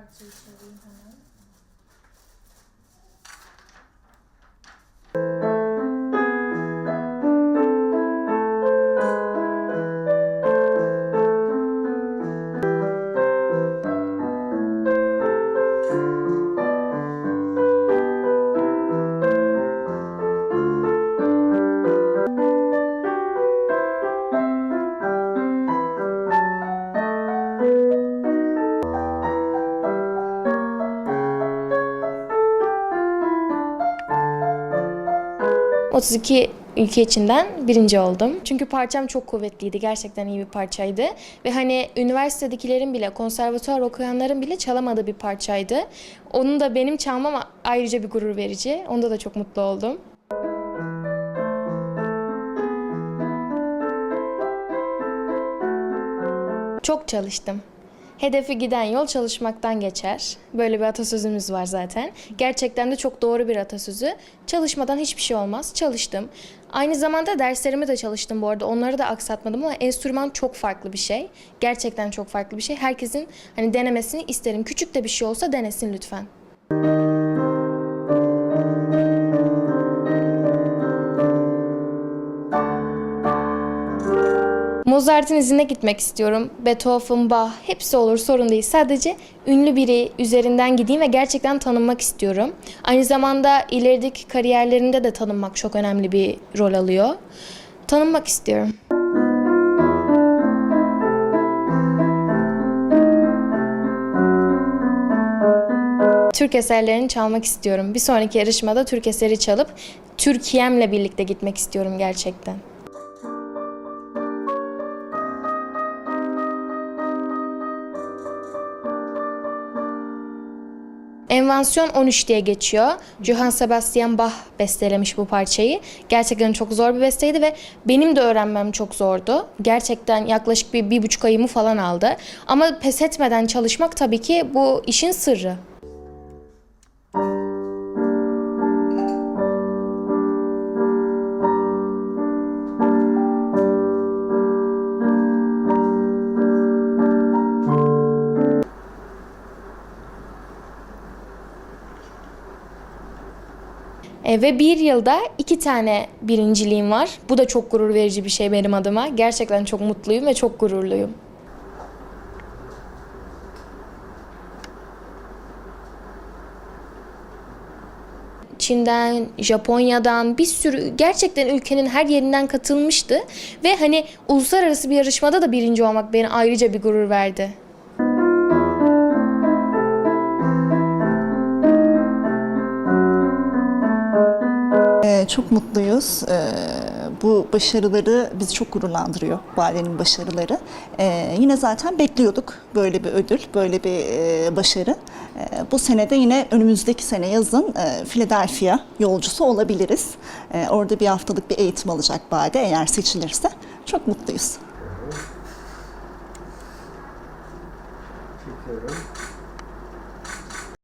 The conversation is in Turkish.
parts which are being. 32 ülke içinden birinci oldum. Çünkü parçam çok kuvvetliydi. Gerçekten iyi bir parçaydı. Ve hani üniversitedekilerin bile, konservatuar okuyanların bile çalamadığı bir parçaydı. Onu da benim çalmam ayrıca bir gurur verici. Onda da çok mutlu oldum. Çok çalıştım. Hedefi giden yol çalışmaktan geçer. Böyle bir atasözümüz var zaten. Gerçekten de çok doğru bir atasözü. Çalışmadan hiçbir şey olmaz. Çalıştım. Aynı zamanda derslerimi de çalıştım bu arada. Onları da aksatmadım ama enstrüman çok farklı bir şey. Gerçekten çok farklı bir şey. Herkesin hani denemesini isterim. Küçük de bir şey olsa denesin lütfen. Mozart'ın izine gitmek istiyorum. Beethoven, Bach hepsi olur sorun değil. Sadece ünlü biri üzerinden gideyim ve gerçekten tanınmak istiyorum. Aynı zamanda ilerideki kariyerlerinde de tanınmak çok önemli bir rol alıyor. Tanınmak istiyorum. Türk eserlerini çalmak istiyorum. Bir sonraki yarışmada Türk eseri çalıp Türkiye'mle birlikte gitmek istiyorum gerçekten. Envansiyon 13 diye geçiyor. Johann Sebastian Bach bestelemiş bu parçayı. Gerçekten çok zor bir besteydi ve benim de öğrenmem çok zordu. Gerçekten yaklaşık bir, bir buçuk ayımı falan aldı. Ama pes etmeden çalışmak tabii ki bu işin sırrı. E, ve bir yılda iki tane birinciliğim var. Bu da çok gurur verici bir şey benim adıma. Gerçekten çok mutluyum ve çok gururluyum. Çin'den, Japonya'dan bir sürü gerçekten ülkenin her yerinden katılmıştı. Ve hani uluslararası bir yarışmada da birinci olmak beni ayrıca bir gurur verdi. Çok mutluyuz. Ee, bu başarıları bizi çok gururlandırıyor. Bale'nin başarıları. Ee, yine zaten bekliyorduk böyle bir ödül, böyle bir e, başarı. Ee, bu senede yine önümüzdeki sene yazın e, Philadelphia yolcusu olabiliriz. Ee, orada bir haftalık bir eğitim alacak Bade eğer seçilirse. Çok mutluyuz. Çekiyorum.